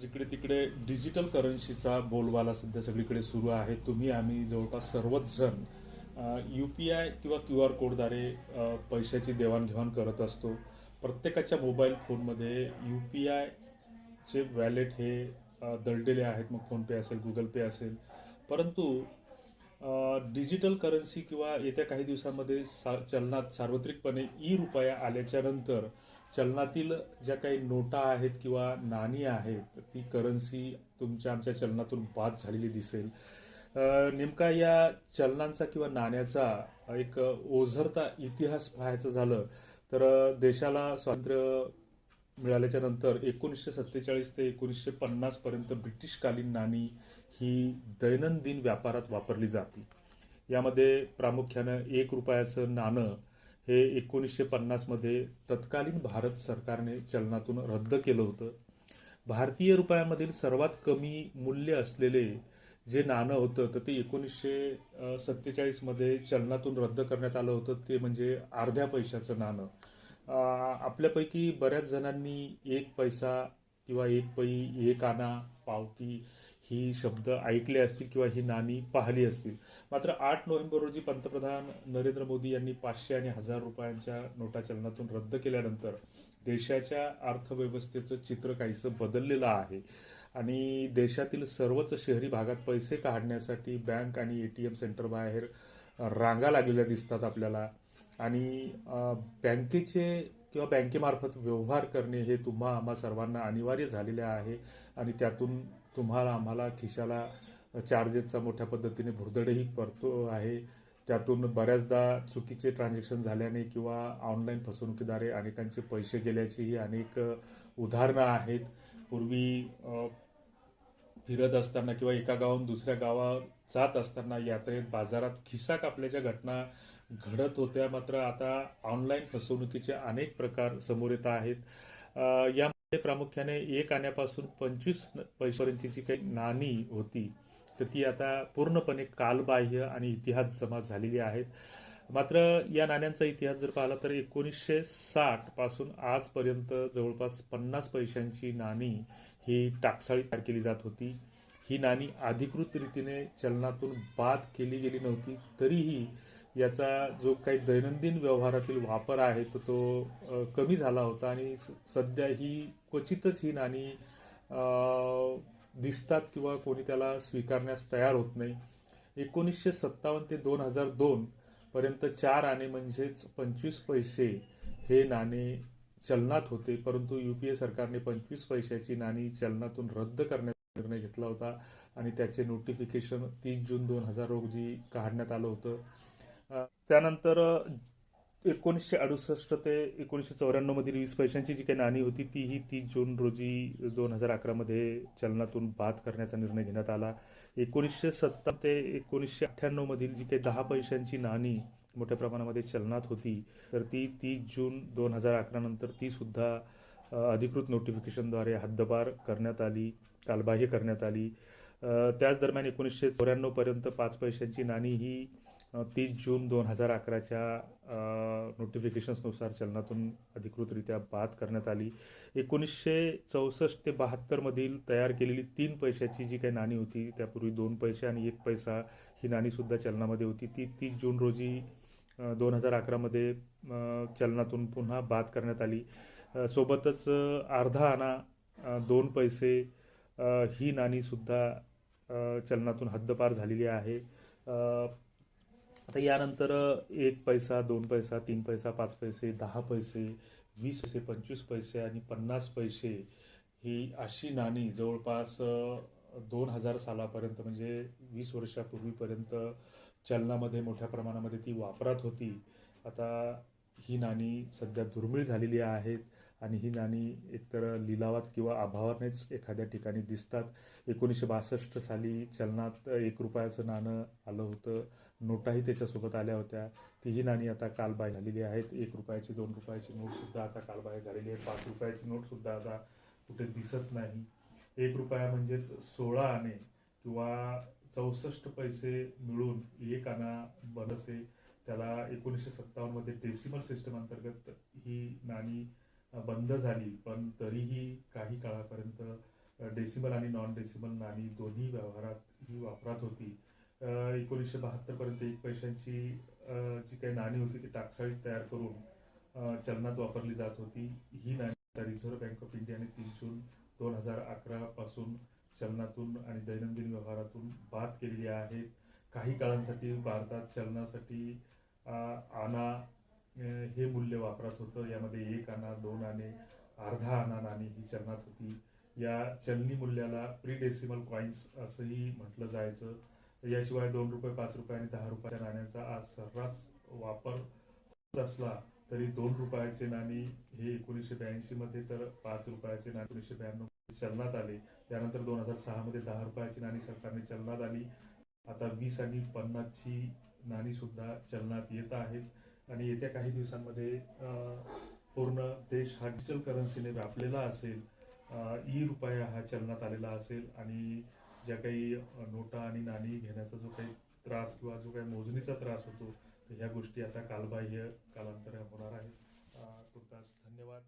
जिकडे तिकडे डिजिटल करन्सीचा बोलबाला सध्या सगळीकडे सुरू आहे. तुम्ही आम्ही जवळपास सर्वच जण यू पी आय किंवा क्यू आर कोडद्वारे पैशाची देवाणघेवाण करत असतो. प्रत्येकाच्या मोबाईल फोनमध्ये यू पी आयचे वॅलेट हे दळलेले आहेत. मग फोनपे असेल गुगल पे असेल. परंतु डिजिटल करन्सी किंवा येत्या काही दिवसांमध्ये सा चलनात सार्वत्रिकपणे ई रुपया आल्याच्यानंतर चलनातील ज्या काही नोटा आहेत किंवा नाणी आहेत ती करन्सी तुमच्या आमच्या चलनातून बाद झालेली दिसेल. नेमका या चलनांचा किंवा नाण्याचा एक ओझरता इतिहास पाहायचं झालं तर देशाला स्वातंत्र्य मिळाल्याच्या नंतर एकोणीसशे सत्तेचाळीस ते एकोणीसशे पन्नासपर्यंत ब्रिटिशकालीन नाणी ही दैनंदिन व्यापारात वापरली जाते. यामध्ये प्रामुख्यानं एक रुपयाचं नाणं हे एकोणीसशे पन्नासमध्ये तत्कालीन भारत सरकारने चलनातून रद्द केलं होतं. भारतीय रुपयामधील सर्वात कमी मूल्य असलेले जे नाणं होतं तर ते एकोणीसशे सत्तेचाळीसमध्ये चलनातून रद्द करण्यात आलं होतं ते म्हणजे अर्ध्या पैशाचं नाणं. आपल्यापैकी बऱ्याच जणांनी एक पैसा किंवा एक पै एक आना पावती ही शब्द ऐकले असतील किंवा ही नाणी पाहिली असतील. मात्र आठ नोव्हेंबर रोजी पंतप्रधान नरेंद्र मोदी यांनी पाचशे आणि हजार रुपयांच्या नोटा चलनातून रद्द केल्यानंतर देशाच्या अर्थव्यवस्थेचं चित्र काहीसं बदललेलं आहे. आणि देशातील सर्वच शहरी भागात पैसे काढण्यासाठी बँक आणि ए टी एम सेंटरबाहेर रांगा लागलेल्या दिसतात आपल्याला. आणि बँकेचे किंवा बँकेमार्फत व्यवहार करणे हे तुम्हा आम्हा सर्वांना अनिवार्य झालेले आहे आणि त्यातून तुम्हाला आम्हाला खिशाला चार्जेसचा मोठ्या पद्धतीने भुर्दडही पडतो आहे. त्यातून बऱ्याचदा चुकीचे ट्रान्झॅक्शन झाल्याने किंवा ऑनलाईन फसवणुकीद्वारे अनेकांचे पैसे गेल्याचीही अनेक उदाहरणं आहेत. पूर्वी फिरत असताना किंवा एका गावाहून दुसऱ्या गावात जात असताना यात्रेत बाजारात खिस्सा कापल्याच्या घटना घडत होत्या. मात्र आता ऑनलाईन फसवणुकीचे अनेक प्रकार समोर येत आहेत. यामध्ये प्रामुख्याने एक आण्यापासून पंचवीस पैशापर्यंतची जी काही नाणी होती तर ती आता पूर्णपणे कालबाह्य आणि इतिहास जमा झालेली आहेत. मात्र या नाण्यांचा इतिहास जर पाहिला तर एकोणीसशे साठपासून आजपर्यंत जवळपास पन्नास पैशांची नाणी ही टाकसाळी तयार केली जात होती. ही नाणी अधिकृत रीतीने चलनातून बाद केली गेली नव्हती. तरीही याचा जो काही दैनंदिन व्यवहारातील वापर आहे तर तो कमी झाला होता आणि स- सध्या ही क्वचितच ही नाणी दिसतात किंवा कोणी त्याला स्वीकारण्यास तयार होत नाही. एकोणीसशे सत्तावन्न ते दोन हजार दोन पर्यंत चार आणे म्हणजेच पंचवीस पैसे हे नाणे चलनात होते परंतु यू पी ए सरकारने पंचवीस पैशाची नाणी चलनातून रद्द करण्याचा निर्णय घेतला होता आणि त्याचे नोटिफिकेशन तीस जून दोन हजार रोजी काढण्यात आलं होतं. त्यानंतर एकोणीसशे अडुसष्ट ते एकोणीसशे चौऱ्याण्णव मधील वीस पैशांची जी काही नाणी होती ती ही तीस जून रोजी दोन हजार अकरामध्ये चलनातून बाद करण्याचा निर्णय घेण्यात आला. एकोणीसशे सत्तर ते एकोणीसशे अठ्ठ्याण्णव मधील जी काही दहा पैशांची नाणी मोठ्या प्रमाणामध्ये चलनात होती तर ती तीस जून दोन हजार अकरा नंतर ती सुद्धा अधिकृत नोटिफिकेशनद्वारे हद्दपार करण्यात आली कालबाह्य करण्यात आली. त्याच दरम्यान एकोणीसशे चौऱ्याण्णव पर्यंत पाच पैशांची नाणी ही तीस जून दोन हजार अकराच्या नोटिफिकेशन्सनुसार चलनातून अधिकृतरित्या बाद करण्यात आली. एकोणीसशे चौसष्ट ते बहात्तरमधील तयार केलेली तीन पैशाची जी काही नाणी होती त्यापूर्वी दोन पैसे आणि एक पैसा ही नाणीसुद्धा चलनामध्ये होती. ती तीस जून रोजी दोन हजार अकरामध्ये चलनातून पुन्हा बाद करण्यात आली. सोबतच अर्धा आणा दोन पैसे ही नाणीसुद्धा चलनातून हद्दपार झालेली आहे. आता यानंतर एक पैसा दोन पैसा तीन पैसा पाच पैसे दहा पैसे वीस पैसे पंचवीस पैसे आणि पन्नास पैसे ही अशी नाणी जवळपास दोन हजार सालापर्यंत म्हणजे वीस वर्षापूर्वीपर्यंत चलनामध्ये मोठ्या प्रमाणामध्ये ती वापरात होती. आता ही नाणी सध्या दुर्मिळ झालेली आहेत आणि ही नाणी एकतर लिलावात किंवा अभावानेच एखाद्या ठिकाणी दिसतात. एकोणीसशे बासष्ट साली चलनात एक रुपयाचं नाणं आलं होतं. नोटाही त्याच्यासोबत आल्या होत्या. तीही नाणी आता कालबाह्य झालेली आहेत. एक रुपयाची दोन रुपयाची नोटसुद्धा आता कालबाह्य झालेली आहे पाच रुपयाची नोटसुद्धा आता कुठे दिसत नाही. एक रुपया म्हणजेच सोळा आणे किंवा चौसष्ट पैसे मिळून एक आणा बनसे त्याला एकोणीसशे सत्तावन्नमध्ये डेसिमल सिस्टम अंतर्गत ही नाणी बंद झाली. पण तरीही काही काळापर्यंत डेसिमल आणि नॉन डेसिमल नाणी दोन्ही व्यवहारात ही वापरात होती. एकोणीसशे बहात्तरपर्यंत एक पैशांची जी काही नाणी होती ती टाकसाळीत तयार करून चलनात वापरली जात होती. ही नाणी रिझर्व्ह बँक ऑफ इंडियाने तीन जून दोन हजार अकरापासून चलनातून आणि दैनंदिन व्यवहारातून बाद केलेली आहेत. काही काळांसाठी भारतात चलनासाठी आना हे मूल्य वापरात होतं. यामध्ये एक आना दोन आणे अर्धा आना नाणी ही चलनात होती. या चलनी मूल्याला प्री डेसिमल कॉईन्स असंही म्हटलं जायचं. याशिवाय दोन रुपये पाच रुपये आणि दहा रुपयाच्या नाण्यांचा आज सर्रास वापर होत असला तरी दोन रुपयाचे नाणी हे एकोणीसशे ब्याऐंशी मध्ये तर पाच रुपयाचे नाणी एकोणीसशे ब्याण्णव चलनात आले. त्यानंतर दोन हजार सहा मध्ये दहा रुपयाची नाणी सरकारने चलनात आली. आता वीस आणि पन्नासची नाणी सुद्धा चलनात येत आहेत. आणि येत्या काही दिवसांमध्ये पूर्ण देश हा डिजिटल करन्सीने व्यापलेला असेल ई रुपया हा चलनात आलेला असेल. आणि ज्या काही नोटा आणि नाणी घेण्याचा जो काही त्रास किंवा जो काही मोजणीचा त्रास होतो तर ह्या गोष्टी आता कालबाह्य कालांतर होणार आहे तुर्तास धन्यवाद.